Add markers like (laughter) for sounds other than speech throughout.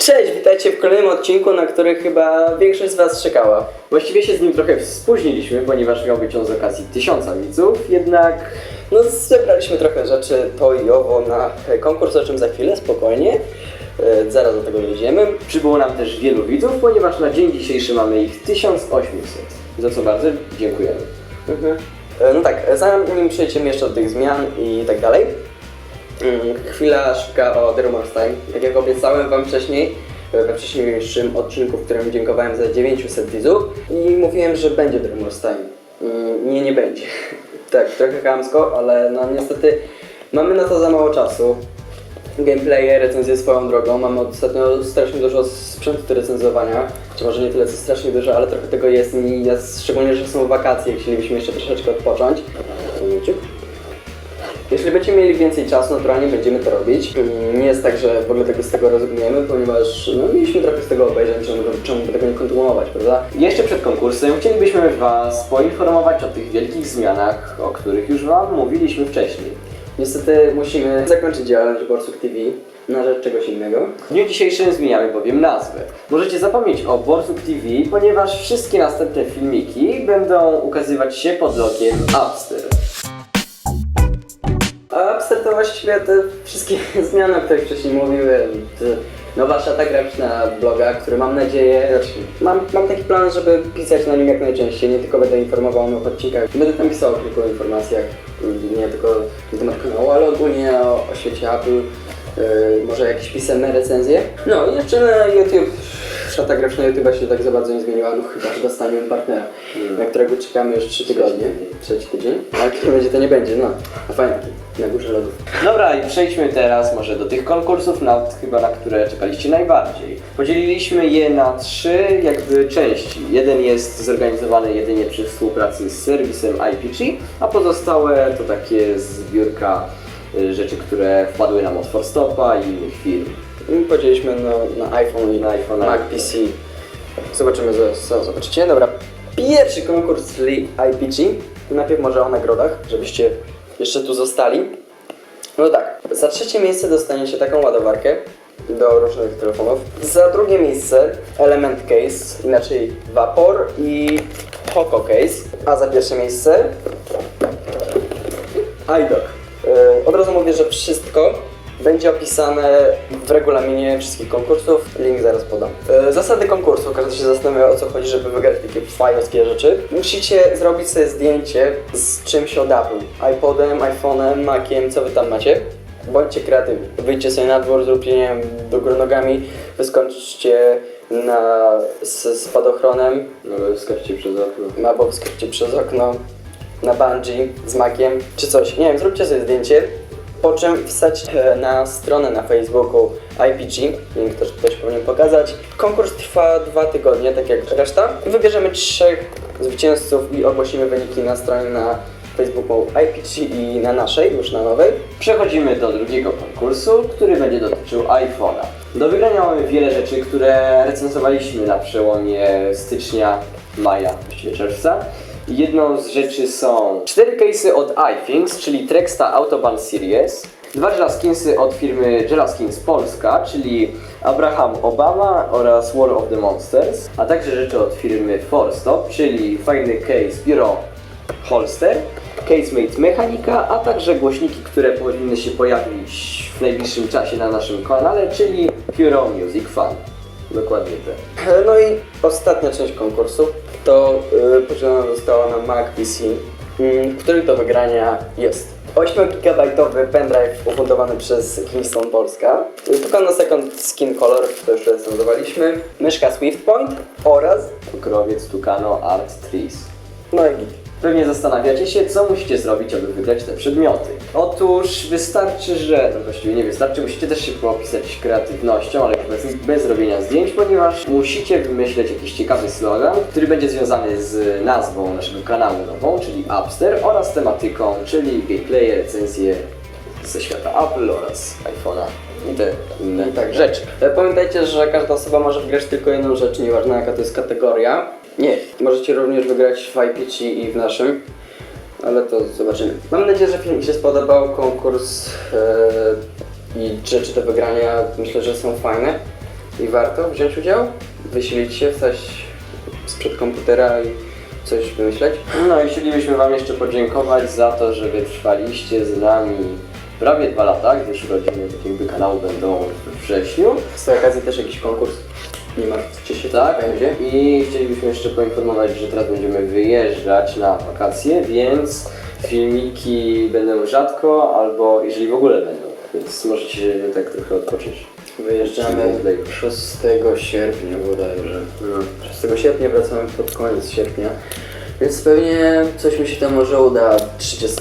Cześć, witajcie w kolejnym odcinku, na który chyba większość z Was czekała. Właściwie się z nim trochę spóźniliśmy, ponieważ miał być on z okazji tysiąca widzów, jednak No, zebraliśmy trochę rzeczy to i owo na e, konkurs, o czym za chwilę, spokojnie. E, Zaraz do tego dojdziemy. przybyło nam też wielu widzów, ponieważ na dzień dzisiejszy mamy ich 1800, za co bardzo dziękujemy. Mhm. E, No tak, zanim przejdziemy jeszcze do tych zmian i tak dalej. Mm, Chwila szybka o The Time. Tak jak obiecałem Wam wcześniej, e, we wcześniejszym odcinku, w którym dziękowałem za 900 widzów i mówiłem, że będzie The Time. Mm, Nie, nie będzie. (laughs) Tak, trochę chamsko, ale no niestety mamy na to za mało czasu. Gameplaye, recenzje swoją drogą. Mamy ostatnio strasznie dużo sprzętu do recenzowania. Czy może nie tyle co strasznie dużo, ale trochę tego jest i ja, szczególnie, że są wakacje, chcielibyśmy jeszcze troszeczkę odpocząć. Jeśli będziemy mieli więcej czasu, naturalnie będziemy to robić. Mm, Nie jest tak, że w ogóle tego z tego rezygnujemy, ponieważ no, mieliśmy trochę z tego obejrzeć, czemu, czemu by tego nie kontynuować, prawda? Jeszcze przed konkursem chcielibyśmy Was poinformować o tych wielkich zmianach, o których już Wam mówiliśmy wcześniej. Niestety musimy zakończyć działalność Borsuk TV na rzecz czegoś innego. W dniu dzisiejszym zmieniamy bowiem nazwę. Możecie zapomnieć o Borsuk TV, ponieważ wszystkie następne filmiki będą ukazywać się pod logiem Upster. A to właściwie te wszystkie (laughs) zmiany, o których wcześniej mówiłem. Nowa szata graficzna bloga, który mam nadzieję, znaczy mam, mam taki plan, żeby pisać na nim jak najczęściej, nie tylko będę informował o nowych odcinkach, będę tam pisał o kilku informacjach, nie tylko na temat kanału, ale ogólnie o, o świecie Apple, yy, może jakieś pisemne recenzje. No i jeszcze na YouTube, szata graficzna YouTube'a się tak za bardzo nie zmieniła, no chyba, że dostaniemy partnera, na którego czekamy już 3 tygodnie, trzeci tydzień, ale kiedy (laughs) będzie to nie będzie, no, a fajnie na górze. Dobra, i przejdźmy teraz może do tych konkursów, na, chyba na które czekaliście najbardziej. Podzieliliśmy je na trzy jakby części. Jeden jest zorganizowany jedynie przy współpracy z serwisem IPG, a pozostałe to takie zbiórka y, rzeczy, które wpadły nam od Forstopa i innych firm. My Podzieliliśmy na, na iPhone i Na iPhone'a. Mac, PC. Zobaczymy, co, co zobaczycie. Dobra, pierwszy konkurs, czyli IPG. Najpierw może o nagrodach, żebyście jeszcze tu zostali. No tak, za trzecie miejsce dostaniecie taką ładowarkę do różnych telefonów. Za drugie miejsce Element Case, inaczej Vapor i Poco Case. A za pierwsze miejsce iDock. Yy, Od razu mówię, że wszystko będzie opisane w regulaminie wszystkich konkursów. Link zaraz podam. Yy, Zasady konkursu. Każdy się zastanawia o co chodzi, żeby wygrać takie fajowskie rzeczy. Musicie zrobić sobie zdjęcie z czymś od Apple. iPodem, iPhone'em, Maciem, co wy tam macie. Bądźcie kreatywni. Wyjdźcie sobie na dwór, zróbcie, nie wiem, do góry nogami, wyskoczcie na, z spadochronem, No, skoczcie przez okno. albo wyskoczcie przez okno na bungee z makiem czy coś. Nie wiem, zróbcie sobie zdjęcie, po czym wstać e, na stronę na Facebooku IPG, link też ktoś powinien pokazać. Konkurs trwa dwa tygodnie, tak jak reszta. Wybierzemy trzech zwycięzców i ogłosimy wyniki na stronie na Facebooku IPG i na naszej, już na nowej. Przechodzimy do drugiego konkursu, który będzie dotyczył iPhone'a. Do wygrania mamy wiele rzeczy, które recenzowaliśmy na przełomie stycznia, maja, właściwie czerwca. Jedną z rzeczy są cztery case'y od iThings, czyli Trexta Autobahn Series, dwa gelaskinsy od firmy Gelaskins Polska, czyli Abraham Obama oraz War of the Monsters, a także rzeczy od firmy Forstop, czyli fajny case biuro holster, casemate mechanika, a także głośniki, które powinny się pojawić w najbliższym czasie na naszym kanale, czyli Puro Music Fan. Dokładnie te. E, No i ostatnia część konkursu to yy, podzielona została na Mac PC, mm, który do wygrania jest 8-gigabajtowy pendrive ufundowany przez Kingston Polska, Tucano Second Skin Color, to już recenzowaliśmy, myszka Swift Point oraz Pokrowiec Tucano Art Trees. no i git. Pewnie zastanawiacie się, co musicie zrobić, aby wygrać te przedmioty. Otóż wystarczy, że... No właściwie nie wystarczy, musicie też się popisać kreatywnością, ale bez, bez robienia zdjęć, ponieważ musicie wymyśleć jakiś ciekawy slogan, który będzie związany z nazwą naszego kanału nową, czyli Upster, oraz tematyką, czyli gameplay, recenzje ze świata Apple oraz iPhone'a i te inne I tak rzeczy. E, Pamiętajcie, że każda osoba może wygrać tylko jedną rzecz, nieważne jaka to jest kategoria. Nie, możecie również wygrać w IPG i w naszym, ale to zobaczymy. Mam nadzieję, że film się spodobał, konkurs e, i rzeczy do wygrania myślę, że są fajne. i warto wziąć udział, wysilić się, wstać sprzed komputera i coś wymyśleć. No i chcielibyśmy Wam jeszcze podziękować za to, że wytrwaliście z nami prawie dwa lata, gdyż urodziny tak jakby kanału będą we wrześniu. Z tej okazji też jakiś konkurs. Nie martwcie się, Tak, będzie. i chcielibyśmy jeszcze poinformować, że teraz będziemy wyjeżdżać na wakacje, więc filmiki będą rzadko, albo jeżeli w ogóle będą, więc możecie tak trochę odpocząć. Wyjeżdżamy 6 sierpnia bodajże. No. 6 sierpnia wracamy pod koniec sierpnia. Więc pewnie coś mi się tam może uda 30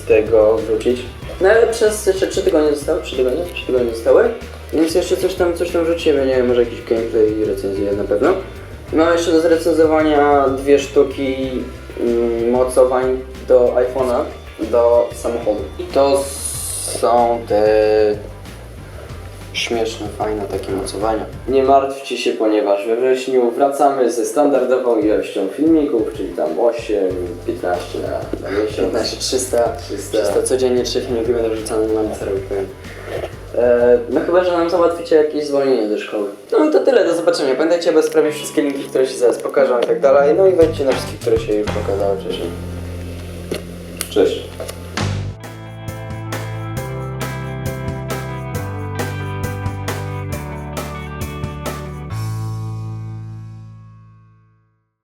wrzucić. No ale przez jeszcze 3 tygodnie zostały, 3 tygodnie, 3 tygodnie zostały. Więc jeszcze coś tam, coś tam wrzucimy, nie wiem, może jakiś gameplay i recenzję na pewno. Mam jeszcze do zrecenzowania dwie sztuki mm, mocowań do iPhone'a, do samochodu. I to są te śmieszne, fajne takie mocowania. Nie martwcie się, ponieważ we wrześniu wracamy ze standardową ilością filmików, czyli tam 8, 15 na, na miesiąc. 15, 300, 300. 300 codziennie 3 filmiki będą wrzucane na lancera powiem. E, no chyba, że nam załatwicie jakieś zwolnienie do szkoły. No i to tyle, do zobaczenia. Pamiętajcie, aby sprawdzić wszystkie linki, które się zaraz pokażą i tak dalej. No i wejdźcie na wszystkie, które się już pokazały wcześniej. Cześć.